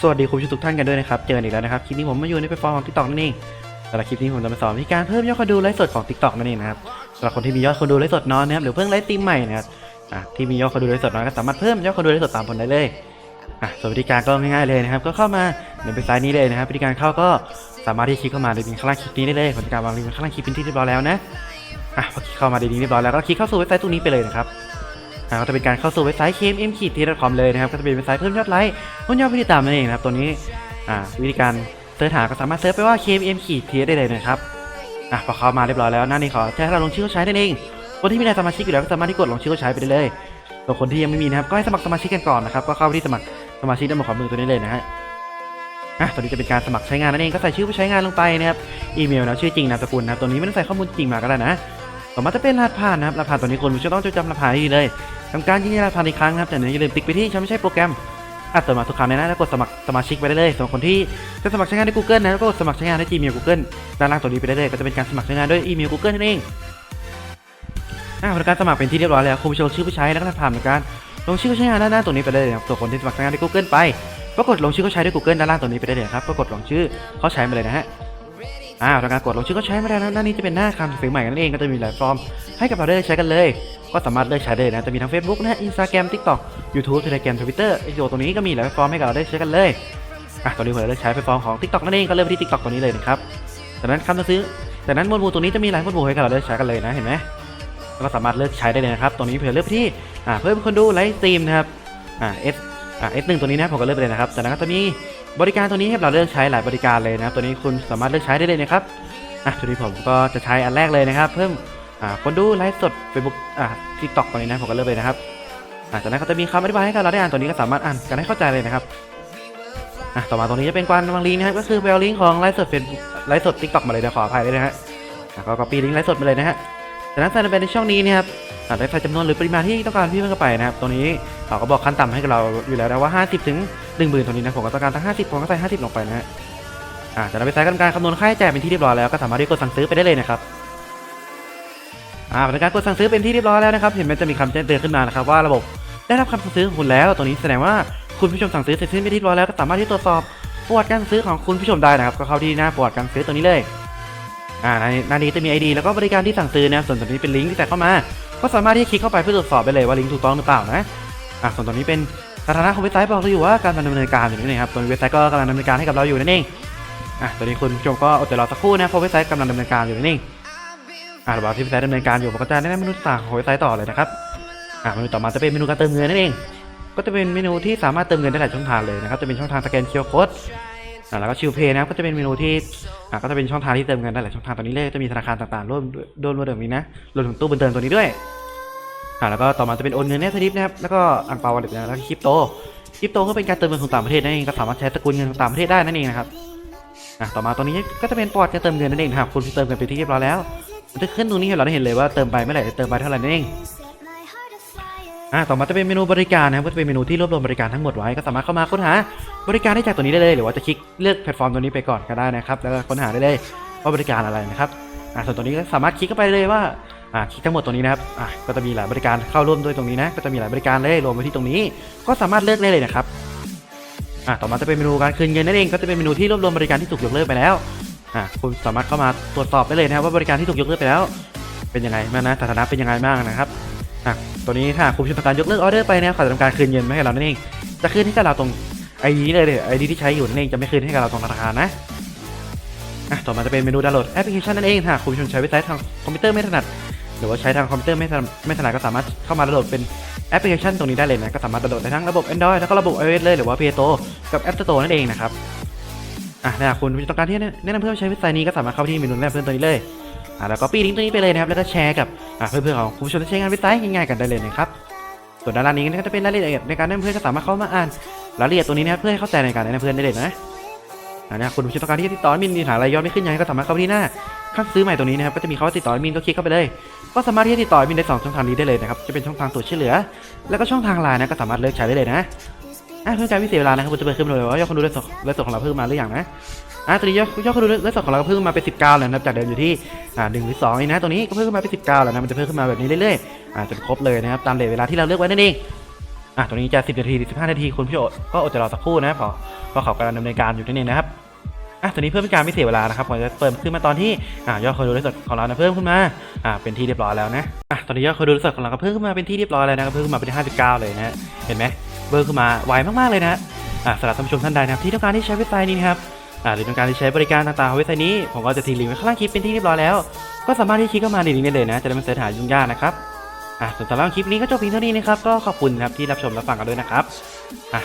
สวัสดีคุณผู้ชมทุกท่านกันด้วยนะครับ เจอกันอีกแล้วนะครับ คลิปนี้ผมมาอยู่ในแพลตฟอร์มของ TikTok นั่นเองสำหรับคลิปนี้ผมจะมาสอนวิธีการเพิ่มยอดคนดูไลฟ์สดของ TikTok นั่นเองนะครับสำหรับคนที่มียอดคนดูไลฟ์สดน้อยนะครับหรือเพิ่งไลฟ์ตีมใหม่นะครับอะที่มียอดคนดูไลฟ์สดน้อยก็สามารถเพิ่มยอดคนดูไลฟ์สดตามผมได้เลยอะส่วนวิธีการก็ง่ายๆเลยนะครับ ก็เข้ามาในเว็บไซต์นี้เลยนะครับวิธีการเข้าก็สามารถที่คลิกเข้ามาในลิงก์ข้างล่างคลิปนี้ได้เลยผมจะการวางลิงก์ข้างล่างคลิปเป็นที่เรียบร้อยแล้วนะอะพอคลิกเข้ามาในลิงก์เรียบร้อยแล้วก็คลิกเข้าสู่เว็บไซต์ตรงนี้ไปเลยนะครับ ก็จะเป็นการเข้าสู่เว็บไซต์ kmm t com เลยนะครับก็จะเป็นเว็บไซต์เพิ่มยอดไลค์เพิ่มยอดผู้ติดตามนั่นเองนะครับตัวนี้อ่าวิธีการเสิร์ชหาก็สามารถเสิร์ชไปว่า kmm t ได้เลยนะครับอะพอเข้ามาเรียบร้อยแล้วหน้านี้ขอแจ้งให้เราลงชื่อเข้าใช้นั่นเองคนที่มีนายสมาชิกอยู่แล้วก็สามารถที่กดลงชื่อเข้าใช้ไปได้เลยส่วนคนที่ยังไม่มีนะครับก็ให้สมัครสมาชิกกันก่อนนะครับก็เข้าไปที่สมัครสมาชิกด้านบนขวามือตัวนี้เลยนะฮะอะตัวนี้จะเป็นการสมัครใช้งานนั่นเองก็ใส่ชื่อผู้ใช้งานลงไปนะครับอีเมลนะชื่อจริงนามสกุลนะตัวนี้ไม่ต้องใส่ข้อมูลจริงมาก็ได้นะ ต่อมาจะเป็นรหัสผ่านนะครับรหัสผ่านตัวนี้คุณผู้ชมต้องจดจำรหัสผ่านให้ดีเลยทำการยืนยันรหัสผ่านอีกครั้งนะครับแต่อย่าลืมติ๊กไปที่ฉันไม่ใช่โปรแกรมอะเติมมาทุกครั้งเลยนะแล้วกดสมัครสมาชิกไปได้เลยส่วนคนที่จะสมัครใช้งานใน Google นะแล้วก็กดสมัครใช้งานใน Gmail Google ด้านล่างตัวนี้ไปได้เลยก็จะเป็นการสมัครใช้งานด้วยอีเมล Google นั่นเองอะผลการสมัครเป็นที่เรียบร้อยแล้วคุณผู้ชมชื่อผู้ใช้แล้วก็รหัสผ่านเหมือนกันลงชื่อผู้ใช้งานด้านล่างตัวนี้ไปได้เลยนะครับส่วนคนที่สมัครใช้งานใน Google ไปก็กดลงชื่อเขาใช้ด้วย Google ด้านล่างตัวนี้ไปได้เลยครับก็กดลงชื่อเขาใช้มาเลยนะฮะ อ่าวทำการกดลงชื่อเขาใช้ไมาแล้นะหน้านี้จะเป็นหน้าคำสื่อใหม่นั่นเองก็จะมีหลายฟอร์ม ให้กับเราได้ใช้กันเลย ก็สามารถเลือกใช้ได้นะจะมีทั้ง Facebook นะ Instagram TikTok YouTube Telegram Twitter ไอโยตรงนี้ก็มีหลายฟอร์มให้กับเราได้ใช้กันเลยอะตอนนี้ผมเลือกใช้แพลตฟอร์มของ TikTok นั่นเองก็เริ่มที่ TikTok ตัวนี้เลยนะครับจากนั้นคำซื้อจากนั้นหมวดหมู่ตรงนี้จะมีหลายหมวดหมู่ให้กับเราได้ใช้กันเลยนะเห็นไหมก็สามารถเลือกใช้ได้เลยนะครับตรงนี้เผื่อเลือกที่อ่าเพิ่มคนดูไลฟ์สตรีมนะครับอ่า S อ่า S หนึ่งตัวนี้นะผมก็เลือกไปเลยนะครับจากนั้นก็จะมีบริการตัวนี้ให้เราเลือกใช้หลายบริการเลยนะครับตัวนี้คุณสามารถเลือกใช้ได้เลยนะครับอะตัวนี้ผมก็จะใช้อันแรกเลยนะครับ เพิ่มอ่าคนดูไลฟ์สด Facebook อ่าทิกตอกตรงนี้นะผมก็เลือกเลยนะครับอ่าจากนั้นเขาจะมีคำอธิบายให้เราได้อ่านตัวนี้ก็สามารถอ่านกันให้เข้าใจเลยนะครับอะต่อมาตรงนี้จะเป็นการวางลิงก์นะครับก็คือไปเอาลิงก์ของไลฟ์สดเฟซไลฟ์สดทิกตอกมาเลยนะขออภัยด้วยนะฮะอะก็ copy ลิงก์ไลฟ์สดมาเลยนะฮะ จากนั้นใส่ลงไปในช่องนี้นะครับอ่าได้ใส่จำนวนหรือปริมาณที่ต้องการพี่เพิ่มเข้าไปนะครับตรงนี้เราก็บอกขั้นต่ำให้กับเราอยู่แล้วนะว่า 50 ถึง 1 0,000ตรงนี้นะผมก็ต้องการตั้ง 50 ผมก็ใส่ 50 ลงไปนะฮะอ่าจากนั้นไปใส่กันการคำนวณค่าใช้จ่ายเป็นที่เรียบร้อยแล้วก็สามารถที่กดสั่งซื้อไปได้เลยนะครับอ่าเป็นการกดสั่งซื้อเป็นที่เรียบร้อยแล้วนะครับ เห็นมันจะมีคำแจ้งเตือนขึ้นมานะครับว่าระบบได้รับคำสั่งซื้อของคุณแล้วตัวนี้แสดงว่าคุณผู้ชมสั่งซื้อเสร็จสิ้นไปที่เรียบร้อยแล้วก็สามารถที่ตรวจสอบประวัติการซื้อของคุณผู้ชมได้นะครับ ก็เข้าที่หน้าประวัติการซื้อตัวนี้เลย อ่าในหน้านี้จะมี ID แล้วก็บริการที่สั่งซื้อนะส่วนตัวนี้เป็นลิงก์ที่แตกเข้ามา ก็สามารถที่จะคลิกเข้าไปเพื่อตรวจสอบได้เลยว่าลิงก์ถูกต้องหรือเปล่านะอ่าส่วนตัวนี้เป็นสถานะของเว็บไซต์บอกเราอยู่ว่าการดำเนินการอยู่นี่นะครับตัวเว็บไซต์ก็กำลังดำเนินการให้กับเราอยู่นั่นเองอะตัวนี้คุณผู้ชมก็อดใจรอสักครู่นะเพราะเว็บไซต์กำลังดำเนินการอยู่นั่นเองอ่าระหว่างที่เว็บไซต์ดำเนินการอยู่ผมก็จะแนะนำเมนูต่างของเว็บไซต์ต่อเลยนะครับอ่าเมนูต่อมาจะเป็นเมนูการเติมเงินนั่นเอง ก็จะเป็นเมนูที่สามารถเติมเงินได้หลายช่องทางเลยนะครับจะเป็นช่องทางสแกนเคอร์โค้ด แล้วก็ชิลเพย์นะก็จะเป็นเมนูที่ก็จะเป็นช่องทางที่เติมเงินได้หลายช่องทางตัวนี้เลยจะมีธนาคารต่างๆร่วมร่วมรวมถึงนี้นะรวมถึงตู้บนเทิงตัวนี้ด้วยอ่าแล้วก็ต่อมาจะเป็นโอนเงินเนสลิปนะครับแล้วก็อังเปาวอลเล็ตนะแล้วก็คริปโตคริปโตก็เป็นการเติมเงินของต่างประเทศนั่นเองก็สามารถใช้ตกูลเงินของต่างประเทศได้นั่นเองนะครับอะต่อมาตรงนี้ก็จะเป็นปอดการเติมเงินนั่นเองครับคุณเติมเงินไปที่เรียบร้อยแล้วมันจะขึ้นตรงนี้ให้เราได้เห็นเลยว่าเติมไปเมื่อไหร่เติมไปเท่าไหร่นั่นเอง อะต่อมาจะเป็นเมนูบริการนะครับก็จะเป็นเมนูที่รวบรวมบริการทั้งหมดไว้ก็สามารถเข้ามาค้นหาบริการได้จากตัวนี้ได้เลย หรือว่าจะคลิกเลือกแพลตฟอร์มตัวนี้ไปก่อนก็ได้นะครับแล้วก็ค้นหาได้เลยว่าบริการอะไรนะครับอะส่วนตัวนี้ก็สามารถคลิกเข้าไปเลยว่าอะคลิกทั้งหมดตรงนี้นะครับอะก็จะมีหลายบริการเข้าร่วมด้วยตรงนี้นะก็จะมีหลายบริการเลยรวมไว้ที่ตรงนี้ ก็สามารถเลือกได้เลยนะครับอะต่อมาจะเป็นเมนูการคืนเงินนั่นเองก็จะเป็นเมนูที่รวบรวมบริการที่ถูกยกเลิกไปแล้วอะคุณสามารถเข้ามาตรวจสอบได้เลยนะครับว่าบริการที่ถูกยกเลิกไปแล้ว เป็นยังไงบ้างนะสถานะเป็นยังไงบ้างนะครับ อะตัวนี้ถ้าคุณผู้ชมต้องการยกเลิกออเดอร์ไปนะครับขอจะทำการคืนเงินมาให้เรานั่นเอง จะคืนให้กับเราตรงไอดีเลยเลยไอดีที่ใช้อยู่นั่นเองจะไม่คืนให้กับเราตรงธนาคารนะอะต่อมาจะเป็นเมนูดาวน์โหลดแอปพลิเคชันนั่นเองถ้าคุณผู้ชมใช้เว็บไซต์ทางคอมพิวเตอร์ไม่ถนัดหรือว่าใช้ทางคอมพิวเตอร์ไม่ถนัดไม่ถนัดก็สามารถเข้ามาดาวน์โหลดเป็นแอปพลิเคชันตรงนี้ได้เลยนะก็สามารถดาวน์โหลดได้ทั้งระบบ Android แล้วก็ระบบ iOS เลยหรือว่า Play Store กับ App Store นั่นเองนะครับอะถ้าคุณต้องการที่แนะนำเพื่อนใช้เว็บไซต์นี้ก็สามารถเข้าที่เมนูแนะนำเพื่อนตัวนี้เลยอะแล้วก็ปีลิงก์ตัวนี้ไปเลยนะครับแล้วก็แชร์กับ อะเพื่อนๆของคุณผู้ชมที่ใช้งานเว็บไซต์ง่ายๆกันได้เลยนะครับส่วนด้านล่างนี้ก็จะเป็นรายละเอียดในการแนะนเพื่อนก็สามารถเข้ามาอ่านรายละเอียดตัวนี้นะครับเพื่อให้เข้าใจในการแนะนำเพื่อนได้เลยนะอะนะคุณผู้ชมต้องการที่จะติดต่อมินมีปัญหาอะไรยอดไม่ขึ้นยังไงก็สามารถเข้าไปที่หน้าขั้นซื้อใหม่ตรงนี้นะครับก็จะมีคำว่าติดต่อมินก็คลิกเข้าไปเลยก็สามารถที่จะติดต่อมินได้สองช่องทางนี้ได้เลยนะครับจะเป็นช่องทางตรวช่วยเหลือ แล้วก็ช่องทางไลน์นะก็สามารถเลือกใช้ได้เลยนะ อะเพื่อการวิเศษเวลานะครับผมจะเปิดขึ้นมาเลยว่ายอดคนดูไลฟ์สดไลฟ์สดของเราเพิ่มมาหรือยังนะอะตอนนี้ยอดยอดคนดูไลฟ์สดของเราเพิ่มมาเป็น19แล้วนะครับจากเดิมอยู่ที่อ่าหนึ่งหรือสองนี่นะตัวนี้ก็เพิ่มขึ้นมาเป็น19แล้วนะมันจะเพิ่มขึ้นมาแบบนี้เรื่อยๆอ่าจนครบเลยนะครับตามเลทเวลาที่เราเลือกไว้นั่นเองอะตรงนี้จะ 10 นาทีหรือ15 นาทีคุณผู้ชมก็อดใจรอสักครู่นะพราะเพราะเขากำลังดำเนินการอยู่นั่นเองนะครับอะตอนนี้เพื่อเป็นการไม่เสียเวลานะครับผมจะเติมขึ้นมาตอนที่อ่ายอดคนดูไลฟ์สดของเรานะเพิ่มขึ้นมาอ่าเป็นที่เรียบร้อยแล้วนะอะตอนนี้ยอดคนดูไลฟ์สดของเราก็เพิ่มขึ้นมาเป็นที่เรียบร้อยแล้วนะครับเพิ่มขึ้นมาเป็นที่59 เลยนะเห็นไหม เบิร์ขึ้นมาไวมากๆเลยนะอะสำหรับท่านผู้ชมท่านใดนะครับที่ต้องการที่ใช้เว็บไซต์นี้นะครับอ่าหรือต้องการที่ใช้บริการต่างๆของเว็บไซต์นี้ผมก็จะทิ้งลิงก์ไว้ข้างล่างคลิปเป็นที่เรียบร้อยแล้ว ก็สามารถที่คลิกเข้ามาในลิงก์ได้เลยนะจะได้ไม่เสียหายยุ่งยากนะครับอะส่วนสำหรับคลิปนี้ก็จบเพียงเท่านี้นะครับก็ขอบคุณนะครับที่รับชมรับฟังกันด้วยนะครับอะ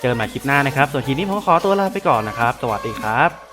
เจอกันใหม่คลิปหน้านะครับ ส่วนคลิปนี้ผมขอตัวลาไปก่อนนะครับ สวัสดีครับ